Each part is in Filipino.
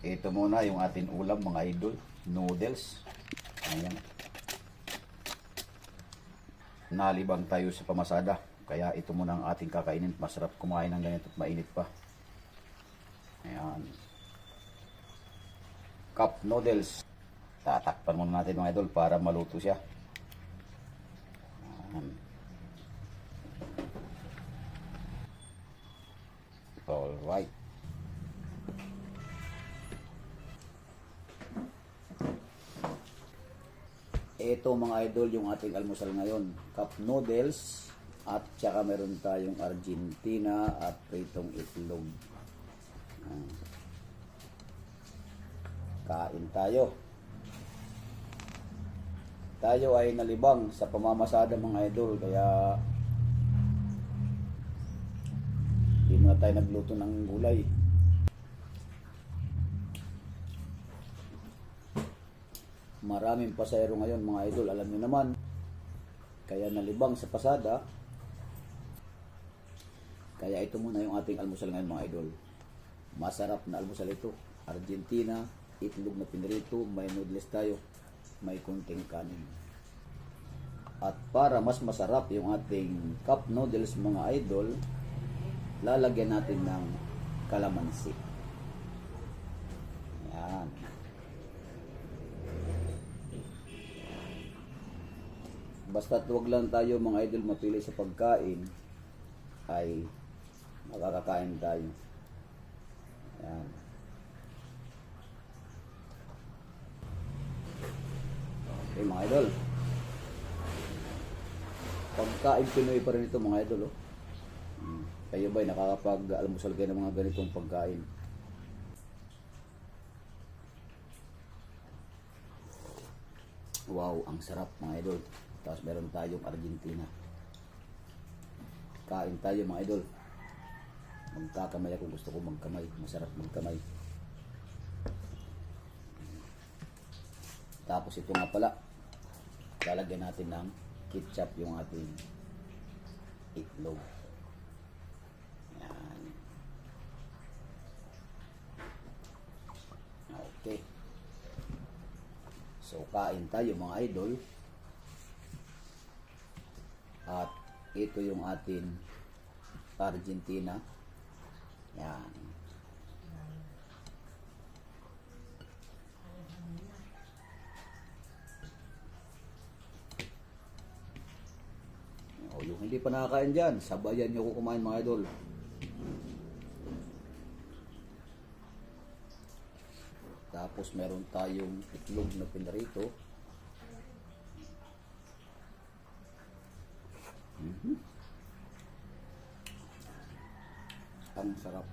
Ito muna yung ating ulam mga idol. Noodles. Ayan. Nalibang tayo sa pamasada. Kaya ito muna ang ating kakainin. Masarap kumain ng ganito at mainit pa. Ayan. Cup noodles. Tatakpan muna natin mga idol para maluto siya. Ito mga idol yung ating almusal ngayon. Cup noodles at saka meron tayong Argentina at pritong itlog. Kain tayo. Tayo ay nalibang sa pamamasada mga idol kaya hindi na tayo nagluto ng gulay. Maraming pasayro ngayon mga idol, alam niyo naman. Kaya nalibang sa pasada. Kaya ito muna yung ating almusal ngayon mga idol. Masarap na almusal ito. Argentina, itlog na pinirito, may noodles tayo, may kunting kanin. At para mas masarap yung ating cup noodles mga idol, lalagyan natin ng kalamansi. Yan. Basta't wag lang tayo mga idol mapili sa pagkain ay makakakain tayo. Yan. Okay mga idol. Pagkain Pinoy pa rin ito mga idol. Oh. Hmm. Kayo ba'y nakakapag-almusal kayo ng mga ganitong pagkain? Wow, ang sarap mga idol. Tapos meron tayong Argentina. Kain tayo mga idol. Magkakamay ako gusto ko magkamay. Masarap magkamay. Tapos ito nga pala. Lalagyan natin ng ketchup yung ating itlog. Yan. Okay. So, kain tayo mga idol. At ito yung atin Argentina. Yan. O, yung hindi pa nakakain dyan, sabayan nyo kumain mga idol. Tapos meron tayong itlog na pinarito. Mhm. Ang sarap.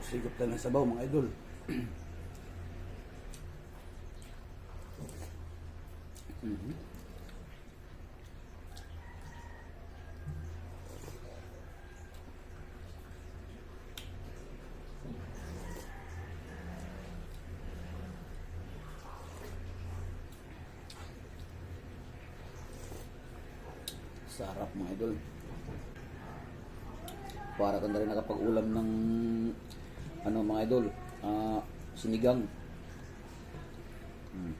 Tapos sigop lang ng sabaw mga idol. Mhm. Sarap mga idol. Para ka na rin nakapag-ulam ng ano mga idol, ah, sinigang. Hmm.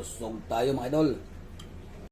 Busog tayo mga idol.